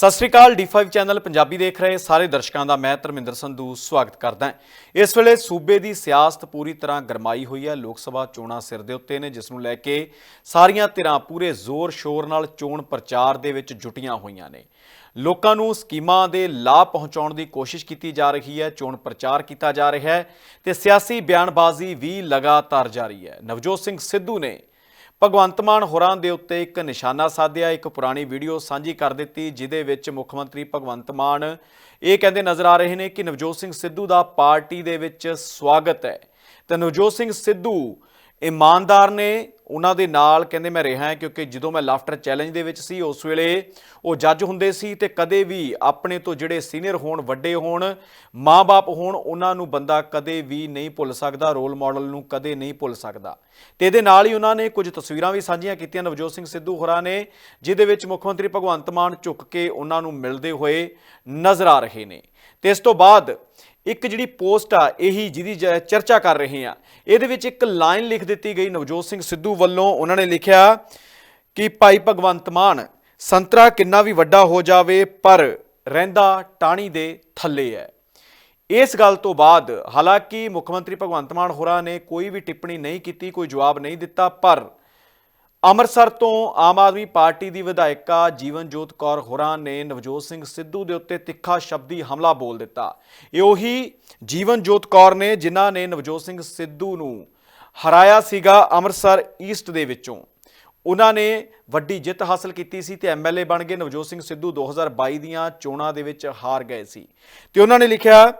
ਸਤਿ ਸ੍ਰੀ ਅਕਾਲ D5 channel Punjabi ਦੇਖ ਰਹੇ ਸਾਰੇ ਦਰਸ਼ਕਾਂ ਦਾ ਮੈਂ ਧਰਮਿੰਦਰ ਸੰਧੂ ਸਵਾਗਤ ਕਰਦਾ ਹਾਂ। ਇਸ ਵੇਲੇ ਸੂਬੇ ਦੀ ਸਿਆਸਤ ਪੂਰੀ ਤਰ੍ਹਾਂ ਗਰਮਾਈ ਹੋਈ ਹੈ। ਲੋਕ ਸਭਾ ਚੋਣਾਂ ਸਿਰ ਦੇ ਉੱਤੇ ਨੇ, ਜਿਸ ਨੂੰ ਲੈ ਕੇ ਸਾਰੀਆਂ ਧਿਰਾਂ ਪੂਰੇ ਜ਼ੋਰ ਸ਼ੋਰ ਨਾਲ ਚੋਣ ਪ੍ਰਚਾਰ ਦੇ ਵਿੱਚ ਜੁਟੀਆਂ ਹੋਈਆਂ ਨੇ। ਲੋਕਾਂ ਨੂੰ ਸਕੀਮਾਂ ਦੇ ਲਾਭ ਪਹੁੰਚਾਉਣ ਦੀ ਕੋਸ਼ਿਸ਼ ਕੀਤੀ ਜਾ ਰਹੀ ਹੈ, ਚੋਣ ਪ੍ਰਚਾਰ ਕੀਤਾ ਜਾ ਰਿਹਾ ਹੈ ਤੇ ਸਿਆਸੀ ਬਿਆਨਬਾਜ਼ੀ ਵੀ ਲਗਾਤਾਰ ਜਾਰੀ ਹੈ। ਨਵਜੋਤ ਸਿੰਘ ਸਿੱਧੂ ਨੇ ਭਗਵੰਤ ਮਾਨ ਹੋਰਾਂ ਦੇ ਉੱਤੇ ਇੱਕ ਨਿਸ਼ਾਨਾ ਸਾਧਿਆ, ਇੱਕ ਪੁਰਾਣੀ ਵੀਡੀਓ ਸਾਂਝੀ ਕਰ ਦਿੱਤੀ ਜਿਦੇ ਵਿੱਚ ਮੁੱਖ ਮੰਤਰੀ ਭਗਵੰਤ ਮਾਨ ਇਹ ਕਹਿੰਦੇ ਨਜ਼ਰ ਆ ਰਹੇ ਨੇ ਕਿ ਨਵਜੋਤ ਸਿੰਘ ਸਿੱਧੂ ਦਾ ਪਾਰਟੀ ਦੇ ਵਿੱਚ ਸਵਾਗਤ ਹੈ। ਤੇ ਨਵਜੋਤ ਸਿੰਘ ਸਿੱਧੂ ਇਮਾਨਦਾਰ ਨੇ ਉਹਨਾਂ ਦੇ ਨਾਲ ਕਹਿੰਦੇ ਮੈਂ ਰਿਹਾ ਕਿਉਂਕਿ ਜਦੋਂ ਮੈਂ ਲਾਫਟਰ ਚੈਲੰਜ ਦੇ ਵਿੱਚ ਸੀ, ਉਸ ਵੇਲੇ ਉਹ ਜੱਜ ਹੁੰਦੇ ਸੀ ਤੇ ਕਦੇ ਵੀ ਆਪਣੇ ਤੋਂ ਜਿਹੜੇ ਸੀਨੀਅਰ ਹੋਣ, ਵੱਡੇ ਹੋਣ ਮਾਪੇ ਹੋਣ, ਉਹਨਾਂ ਨੂੰ ਬੰਦਾ ਕਦੇ ਵੀ ਨਹੀਂ ਭੁੱਲ ਸਕਦਾ, ਰੋਲ ਮਾਡਲ ਨੂੰ ਕਦੇ ਨਹੀਂ ਭੁੱਲ ਸਕਦਾ। ਤੇ ਇਹਦੇ ਨਾਲ ਹੀ ਉਹਨਾਂ ਨੇ ਕੁਝ ਤਸਵੀਰਾਂ ਵੀ ਸਾਂਝੀਆਂ ਕੀਤੀਆਂ, ਨਵਜੋਤ ਸਿੰਘ ਸਿੱਧੂ ਹੋਰਾਂ ਨੇ, ਜਿਹਦੇ ਵਿੱਚ ਮੁੱਖ ਮੰਤਰੀ ਭਗਵੰਤ ਮਾਨ ਝੁੱਕ ਕੇ ਉਹਨਾਂ ਨੂੰ ਮਿਲਦੇ ਹੋਏ ਨਜ਼ਰ ਆ ਰਹੇ ਨੇ। ਤੇ ਇਸ ਤੋਂ ਬਾਅਦ ਇੱਕ ਜਿਹੜੀ ਪੋਸਟ ਆ, ਇਹੀ ਜਿਹਦੀ ਜ- ਚਰਚਾ ਕਰ ਰਹੇ ਆ। ਇਹਦੇ ਵਿੱਚ ਇੱਕ ਲਾਈਨ ਲਿਖ ਦਿੱਤੀ ਗਈ ਨਵਜੋਤ ਸਿੰਘ ਸਿੱਧੂ ਵੱਲੋਂ। ਉਹਨਾਂ ਨੇ ਲਿਖਿਆ ਕਿ, ਭਾਈ ਭਗਵੰਤ ਮਾਨ, ਸੰਤਰਾ ਕਿੰਨਾ ਵੀ ਵੱਡਾ ਹੋ ਜਾਵੇ, ਪਰ ਰਹਿੰਦਾ ਟਾਣੀ ਦੇ ਥੱਲੇ ਹੈ ਇਸ ਗੱਲ ਤੋਂ ਬਾਅਦ, ਹਾਲਾਂਕਿ ਮੁੱਖ ਮੰਤਰੀ ਭਗਵੰਤ ਮਾਨ ਹੋਰਾਂ ਨੇ ਕੋਈ ਵੀ ਟਿੱਪਣੀ ਨਹੀਂ ਕੀਤੀ, ਕੋਈ ਜਵਾਬ ਨਹੀਂ ਦਿੱਤਾ, ਪਰ ਅੰਮ੍ਰਿਤਸਰ ਤੋਂ ਆਮ ਆਦਮੀ ਪਾਰਟੀ ਦੀ ਵਿਧਾਇਕਾ ਜੀਵਨਜੋਤ ਕੌਰ ਹੋਰਾਂ ਨੇ ਨਵਜੋਤ ਸਿੰਘ ਸਿੱਧੂ ਦੇ ਉੱਤੇ ਤਿੱਖਾ ਸ਼ਬਦੀ ਹਮਲਾ ਬੋਲ ਦਿੱਤਾ। ਇਹ ਉਹੀ ਜੀਵਨਜੋਤ ਕੌਰ ਨੇ ਜਿਨ੍ਹਾਂ ਨੇ ਨਵਜੋਤ ਸਿੰਘ ਸਿੱਧੂ ਨੂੰ ਹਰਾਇਆ ਸੀਗਾ ਅੰਮ੍ਰਿਤਸਰ ਈਸਟ ਦੇ ਵਿੱਚੋਂ। ਉਹਨਾਂ ਨੇ ਵੱਡੀ ਜਿੱਤ ਹਾਸਲ ਕੀਤੀ ਸੀ ਤੇ ਐਮਐਲਏ ਬਣ ਗਏ ਨਵਜੋਤ ਸਿੰਘ ਸਿੱਧੂ 2022 ਦੀਆਂ ਚੋਣਾਂ ਦੇ ਵਿੱਚ ਹਾਰ ਗਏ ਸੀ। ਤੇ ਉਹਨਾਂ ਨੇ ਲਿਖਿਆ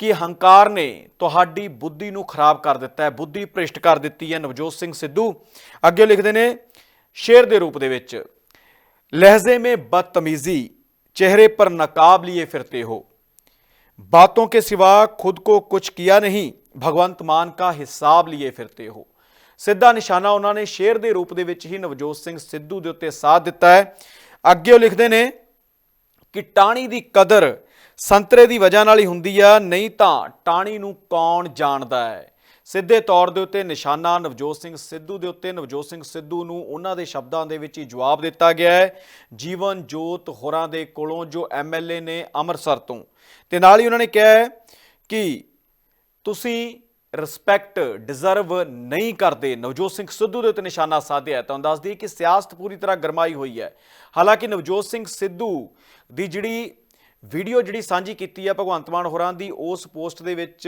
ਕਿ ਹੰਕਾਰ ਨੇ ਤੁਹਾਡੀ ਬੁੱਧੀ ਨੂੰ ਖਰਾਬ ਕਰ ਦਿੱਤਾ ਹੈ ਬੁੱਧੀ ਭ੍ਰਿਸ਼ਟ ਕਰ ਦਿੱਤੀ ਹੈ ਨਵਜੋਤ ਸਿੰਘ ਸਿੱਧੂ ਅੱਗੇ ਲਿਖਦੇ ਨੇ ਸ਼ੇਰ ਦੇ ਰੂਪ ਦੇ ਵਿੱਚ ਲਹਿਜ਼ੇ में बदतमीजी चेहरे पर नकाब लिए फिरते हो बातों के सिवा खुद को कुछ किया नहीं ਭਗਵੰਤ ਮਾਨ का ਹਿਸਾਬ लिए फिरते हो ਸਿੱਧਾ ਨਿਸ਼ਾਨਾ ਉਹਨਾਂ ਨੇ ਸ਼ੇਰ ਦੇ ਰੂਪ ਦੇ ਵਿੱਚ ਹੀ ਨਵਜੋਤ ਸਿੰਘ ਸਿੱਧੂ ਦੇ ਉੱਤੇ ਸਾਧ ਦਿੱਤਾ ਹੈ ਅੱਗੇ ਉਹ ਲਿਖਦੇ ਨੇ ਕਿ ਟਾਣੀ ਦੀ ਕਦਰ ਸੰਤਰੇ ਦੀ ਵਜ੍ਹਾ ਨਾਲ ਹੀ ਹੁੰਦੀ ਆ, ਨਹੀਂ ਤਾਂ ਟਾਣੀ ਨੂੰ ਕੌਣ ਜਾਣਦਾ ਹੈ? ਸਿੱਧੇ ਤੌਰ ਦੇ ਉੱਤੇ ਨਿਸ਼ਾਨਾ ਨਵਜੋਤ ਸਿੰਘ ਸਿੱਧੂ ਦੇ ਉੱਤੇ, ਨਵਜੋਤ ਸਿੰਘ ਸਿੱਧੂ ਨੂੰ ਉਹਨਾਂ ਦੇ ਸ਼ਬਦਾਂ ਦੇ ਵਿੱਚ ਹੀ ਜਵਾਬ ਦਿੱਤਾ ਗਿਆ ਹੈ। ਜੀਵਨ ਜੋਤ ਹੋਰਾਂ ਦੇ ਕੋਲੋਂ, ਜੋ ਐਮਐਲਏ ਨੇ ਅੰਮ੍ਰਿਤਸਰ ਤੋਂ। ਤੇ ਨਾਲ ਹੀ ਉਹਨਾਂ ਨੇ ਕਿਹਾ ਹੈ ਕਿ ਤੁਸੀਂ ਰਿਸਪੈਕਟ ਡਿਜ਼ਰਵ ਨਹੀਂ ਕਰਦੇ। ਨਵਜੋਤ ਸਿੰਘ ਸਿੱਧੂ ਦੇ ਉੱਤੇ ਨਿਸ਼ਾਨਾ ਸਾਧਿਆ ਹੈ ਤੁਹਾਨੂੰ ਦੱਸ ਕਿ ਸਿਆਸਤ ਪੂਰੀ ਤਰ੍ਹਾਂ ਗਰਮਾਈ ਹੋਈ ਹੈ। ਹਾਲਾਂਕਿ ਨਵਜੋਤ ਸਿੰਘ ਸਿੱਧੂ ਦੀ ਜਿਹੜੀ ਵੀਡੀਓ ਜਿਹੜੀ ਸਾਂਝੀ ਕੀਤੀ ਹੈ ਭਗਵੰਤ ਮਾਨ ਹੋਰਾਂ ਦੀ, ਉਸ ਪੋਸਟ ਦੇ ਵਿੱਚ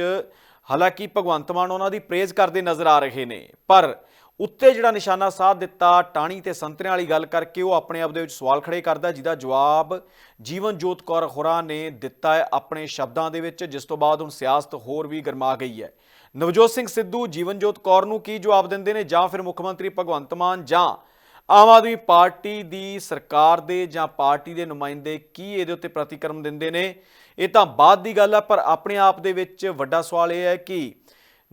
ਹਾਲਾਂਕਿ ਭਗਵੰਤ ਮਾਨ ਉਹਨਾਂ ਦੀ ਪ੍ਰੇਜ਼ ਕਰਦੇ ਨਜ਼ਰ ਆ ਰਹੇ ਨੇ। ਪਰ ਉੱਤੇ ਜਿਹੜਾ ਨਿਸ਼ਾਨਾ ਸਾਧ ਦਿੱਤਾ ਟਾਣੀ ਤੇ ਸੰਤਰਿਆਂ ਵਾਲੀ ਗੱਲ ਕਰਕੇ, ਉਹ ਆਪਣੇ ਆਪ ਦੇ ਵਿੱਚ ਸਵਾਲ ਖੜੇ ਕਰਦਾ, ਜਿਹਦਾ ਜਵਾਬ ਜੀਵਨਜੋਤ ਕੌਰ ਹੋਰਾਂ ਨੇ ਦਿੱਤਾ ਹੈ ਆਪਣੇ ਸ਼ਬਦਾਂ ਦੇ ਵਿੱਚ, ਜਿਸ ਤੋਂ ਬਾਅਦ ਹੁਣ ਸਿਆਸਤ ਹੋਰ ਵੀ ਗਰਮਾ ਗਈ ਹੈ। ਨਵਜੋਤ ਸਿੰਘ ਸਿੱਧੂ ਜੀਵਨਜੋਤ ਕੌਰ ਨੂੰ ਕੀ ਜਵਾਬ ਦਿੰਦੇ ਨੇ? ਜਾਂ ਫਿਰ ਮੁੱਖ ਮੰਤਰੀ ਭਗਵੰਤ ਮਾਨ, ਜਾਂ ਆਮ ਆਦਮੀ ਪਾਰਟੀ ਦੀ ਸਰਕਾਰ ਦੇ ਜਾਂ ਪਾਰਟੀ ਦੇ ਨੁਮਾਇੰਦੇ ਕੀ ਇਹਦੇ ਉੱਤੇ ਪ੍ਰਤੀਕਰਮ ਦਿੰਦੇ ਨੇ? ਇਹ ਤਾਂ ਬਾਅਦ ਦੀ ਗੱਲ ਹੈ ਪਰ ਆਪਣੇ ਆਪ ਦੇ ਵਿੱਚ ਵੱਡਾ ਸਵਾਲ ਇਹ ਹੈ ਕਿ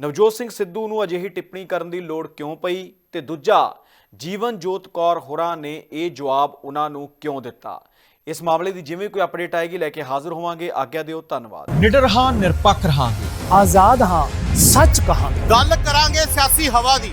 ਨਵਜੋਤ ਸਿੰਘ ਸਿੱਧੂ ਨੂੰ ਅਜਿਹੀ ਟਿੱਪਣੀ ਕਰਨ ਦੀ ਲੋੜ ਕਿਉਂ ਪਈ? ਤੇ ਦੂਜਾ ਜੀਵਨਜੋਤ ਕੌਰ ਹੋਰਾਂ ਨੇ ਇਹ ਜਵਾਬ ਉਹਨਾਂ ਨੂੰ ਕਿਉਂ ਦਿੱਤਾ? ਇਸ ਮਾਮਲੇ ਦੀ ਜਿਵੇਂ ਕੋਈ ਅਪਡੇਟ ਆਏਗੀ ਲੈ ਕੇ ਹਾਜ਼ਰ ਹੋਵਾਂਗੇ। ਆਗਿਆ ਦਿਓ ਧੰਨਵਾਦ। ਨਿਡਰ ਹਾਂ ਨਿਰਪੱਖ ਰਹਾਂਗੇ। ਆਜ਼ਾਦ ਹਾਂ ਸੱਚ ਕਹਾਂਗੇ। ਗੱਲ ਕਰਾਂਗੇ ਸਿਆਸੀ ਹਵਾ ਦੀ।